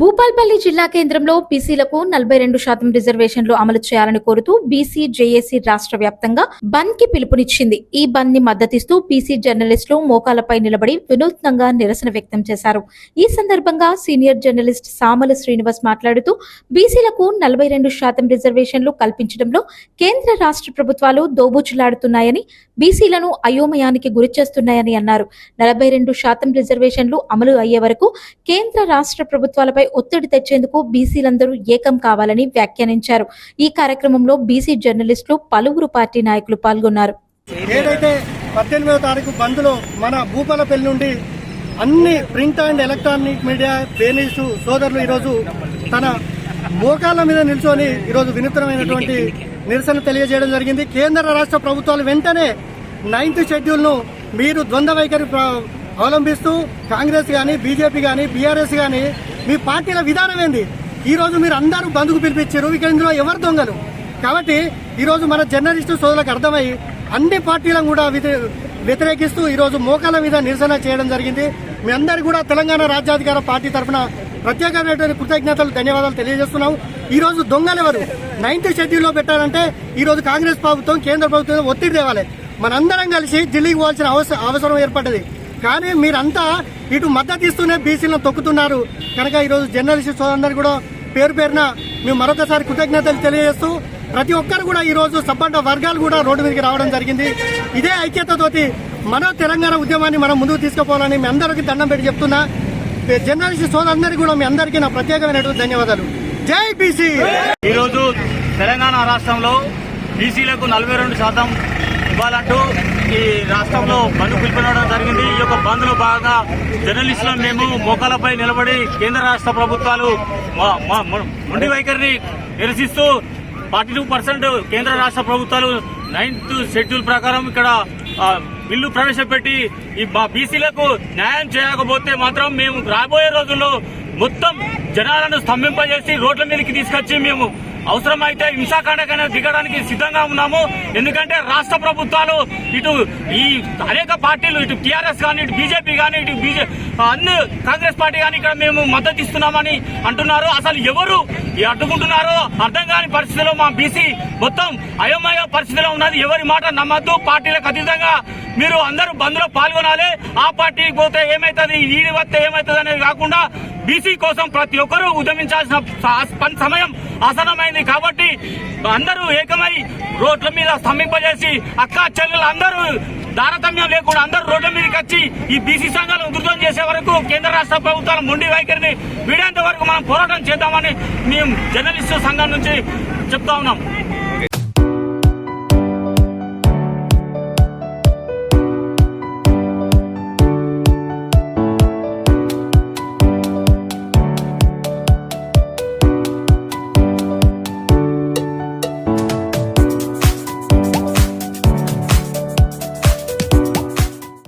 భూపాల్పల్లి జిల్లా కేంద్రంలో బీసీలకు నలభై రెండు శాతం రిజర్వేషన్లు అమలు చేయాలని కోరుతూ బీసీ జేఏసీ రాష్ట్ర వ్యాప్తంగా బంద్కి పిలుపునిచ్చింది. ఈ బంద్ని మద్దతిస్తూ బీసీ జర్నలిస్టులు మోకాలపై నిలబడి వినూత్నంగా నిరసన వ్యక్తం చేశారు. ఈ సందర్భంగా సీనియర్ జర్నలిస్ట్ సామల శ్రీనివాస్ మాట్లాడుతూ బీసీలకు నలభై రెండు శాతం రిజర్వేషన్లు కల్పించడంలో కేంద్ర రాష్ట్ర ప్రభుత్వాలు దోబూచులాడుతున్నాయని బీసీలను అయోమయానికి గురిచేస్తున్నాయని అన్నారు. నలభై రెండు శాతం రిజర్వేషన్లు అమలు అయ్యే వరకు కేంద్ర రాష్ట్ర ప్రభుత్వాలపై ఒత్తిడి తెచ్చేందుకు బీసీలందరూ ఏకం కావాలని వ్యాఖ్యానించారు. ఈ కార్యక్రమంలో బీసీ జర్నలిస్టులు పలువురు పార్టీ నాయకులు పాల్గొన్నారు. ఏదైతే పద్దెనిమిదవ తారీఖు బంద్లో మన భూపాలపల్లి నుండి అన్ని ప్రింట్ అండ్ ఎలక్ట్రానిక్ మీడియా బేనిస్ సోదరులు ఈరోజు తన మోకాళ్ళ మీద నిల్చొని ఈరోజు వినూత్నమైనటువంటి నిరసన తెలియజేయడం జరిగింది. కేంద్ర రాష్ట్ర ప్రభుత్వాలు వెంటనే నైన్త్ షెడ్యూల్ను మీరు ద్వంద్వ వైఖరి అవలంబిస్తూ కాంగ్రెస్ కానీ బీజేపీ కానీ బీఆర్ఎస్ కానీ మీ పార్టీల విధానం ఏంది? ఈ రోజు మీరు అందరూ బంధుకు పిలిపించారు ఇక ఇందులో ఎవరు దొంగలు? కాబట్టి ఈరోజు మన జర్నలిస్టు సోదరులకు అర్థమై అన్ని పార్టీలను కూడా వ్యతిరేకిస్తూ ఈరోజు మోకాల మీద నిరసన చేయడం జరిగింది. మీ అందరు కూడా తెలంగాణ రాజ్యాధికార పార్టీ తరఫున ప్రత్యేకమైనటువంటి కృతజ్ఞతలు ధన్యవాదాలు తెలియజేస్తున్నాం ఈరోజు రోజు దొంగలు ఎవరు? నైన్త్ షెడ్యూల్లో పెట్టాలంటే ఈరోజు కాంగ్రెస్ ప్రభుత్వం కేంద్ర ప్రభుత్వం ఒత్తిడి తేవాలి. మనందరం కలిసి ఢిల్లీకి పోవాల్సిన అవస- అవసరం ఏర్పడ్డది. కానీ మీరంతా ఇటు మద్దతు ఇస్తూనే బీసీలను తొక్కుతున్నారు. కనుక ఈరోజు జర్నలిస్ట్ సోదరులందరూ కూడా పేరు పేరున మేము మరొకసారి కృతజ్ఞతలు తెలియజేస్తూ ప్రతి ఒక్కరు కూడా ఈరోజు రోజు సబ్బండ వర్గాలు కూడా రోడ్డు మీదకి రావడం జరిగింది. ఇదే ఐక్యతతోటి మన తెలంగాణ ఉద్యమాన్ని మనం ముందుకు తీసుకుపోవాలని మీ అందరికీ దండం పెట్టి చెప్తున్నా. జర్నలిస్ట్ సోదరులందరికీ కూడా మీ అందరికీ నా ప్రత్యేకమైనటువంటి ధన్యవాదాలు. జై బీసీ! ఈరోజు తెలంగాణ రాష్ట్రంలో బీసీలకు నలభై రెండు శాతం ఇవ్వాలంటూ ఈ రాష్ట్రంలో బంద్ పిలుపునడం జరిగింది. ఈ యొక్క బంద్లో భాగంగా జర్నలిస్టులను మేము మోకాలపై నిలబడి కేంద్ర రాష్ట్ర ప్రభుత్వాలు మా- మొండి వైఖరిని నిరసిస్తూ ఫార్టీ టూ పర్సెంట్ కేంద్ర రాష్ట్ర ప్రభుత్వాలు నైన్త్ షెడ్యూల్ ప్రకారం ఇక్కడ బిల్లు ప్రవేశపెట్టి ఈ మా బీసీలకు న్యాయం చేయకపోతే మాత్రం మేము రాబోయే రోజుల్లో మొత్తం జనాలను స్తంభింపజేసి రోడ్ల మీదకి తీసుకొచ్చి మేము అవసరమైతే హింసాకాండకైనా దిగడానికి సిద్ధంగా ఉన్నాము. ఎందుకంటే రాష్ట్ర ప్రభుత్వాలు ఇటు ఈ అనేక పార్టీలు ఇటు టీఆర్ఎస్ కానీ ఇటు బీజేపీ కానీ ఇటు బీజే అన్ని కాంగ్రెస్ పార్టీ కానీ ఇక్కడ మేము మద్దతు ఇస్తున్నామని అంటున్నారు. అసలు ఎవరు అడ్డుకుంటున్నారో అర్థం కాని పరిస్థితిలో మా బీసీ మొత్తం అయోమయ పరిస్థితిలో ఉన్నది. ఎవరి మాట నమ్మద్దు. పార్టీలకు అతీతంగా మీరు అందరూ బంద్లో పాల్గొనాలి. ఆ పార్టీకి పోతే ఏమైతుంది? ఈడి వస్తే ఏమైతుంది అనేది కాకుండా బీసీ కోసం ప్రతి ఒక్కరూ ఉద్యమించాల్సిన పని సమయం ఆసనమైంది కాబట్టి అందరూ ఏకమై రోడ్ల మీద స్తంభింపజేసి అక్క చెల్లెలు అందరూ తారతమ్యం లేకుండా అందరూ రోడ్ల మీదకి వచ్చి ఈ బీసీ సంఘాలను ఉధృతం చేసే వరకు కేంద్ర రాష్ట్ర ప్రభుత్వాల మొండి వైఖరిని వీడేంత వరకు మనం పోరాటం చేద్దామని మేము జర్నలిస్టు సంఘం నుంచి చెప్తా ఉన్నాం.